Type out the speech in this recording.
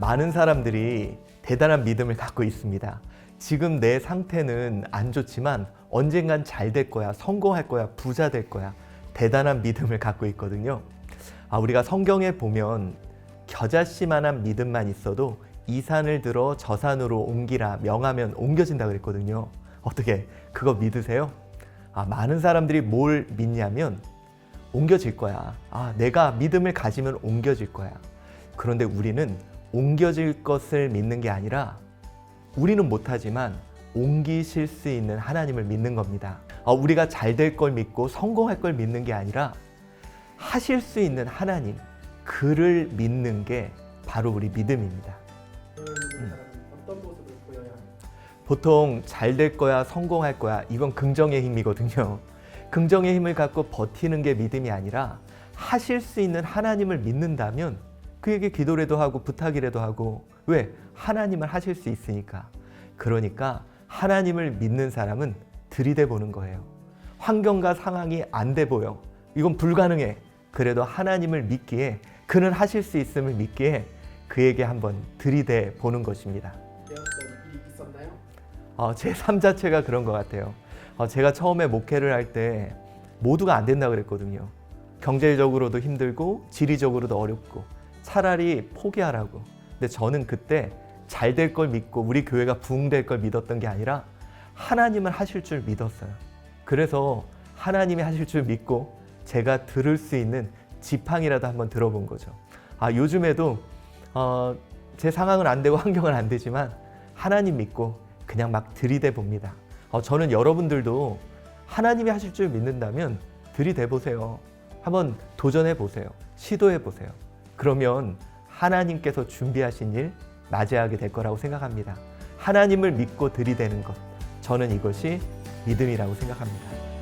많은 사람들이 대단한 믿음을 갖고 있습니다. 지금 내 상태는 안 좋지만 언젠간 잘 될 거야, 성공할 거야, 부자 될 거야. 대단한 믿음을 갖고 있거든요. 아, 우리가 성경에 보면 겨자씨만한 믿음만 있어도 이 산을 들어 저 산으로 옮기라 명하면 옮겨진다 그랬거든요. 어떻게 그거 믿으세요? 아, 많은 사람들이 뭘 믿냐면 옮겨질 거야. 아, 내가 믿음을 가지면 옮겨질 거야. 그런데 우리는 옮겨질 것을 믿는 게 아니라 우리는 못하지만 옮기실 수 있는 하나님을 믿는 겁니다. 어, 우리가 잘 될 걸 믿고 성공할 걸 믿는 게 아니라 하실 수 있는 하나님, 그를 믿는 게 바로 우리 믿음입니다. 합니까? 보통 잘 될 거야, 성공할 거야, 이건 긍정의 힘이거든요. 긍정의 힘을 갖고 버티는 게 믿음이 아니라 하실 수 있는 하나님을 믿는다면 그에게 기도라도 하고 부탁이라도 하고 왜? 하나님을 하실 수 있으니까. 그러니까 하나님을 믿는 사람은 들이대 보는 거예요. 환경과 상황이 안 돼 보여. 이건 불가능해. 그래도 하나님을 믿기에 그는 하실 수 있음을 믿기에 그에게 한번 들이대 보는 것입니다. 어, 제삶 자체가 그런 것 같아요. 어, 제가 처음에 목회를 할 때 모두가 안 된다 그랬거든요. 경제적으로도 힘들고 지리적으로도 어렵고 차라리 포기하라고. 근데 저는 그때 잘 될 걸 믿고 우리 교회가 부흥될 걸 믿었던 게 아니라 하나님을 하실 줄 믿었어요. 그래서 하나님이 하실 줄 믿고 제가 들을 수 있는 지팡이라도 한번 들어본 거죠. 아, 요즘에도 어, 제 상황은 안 되고 환경은 안 되지만 하나님 믿고 그냥 막 들이대 봅니다. 어, 저는 여러분들도 하나님이 하실 줄 믿는다면 들이대 보세요. 한번 도전해 보세요. 시도해 보세요. 그러면 하나님께서 준비하신 일 맞이하게 될 거라고 생각합니다. 하나님을 믿고 들이대는 것. 저는 이것이 믿음이라고 생각합니다.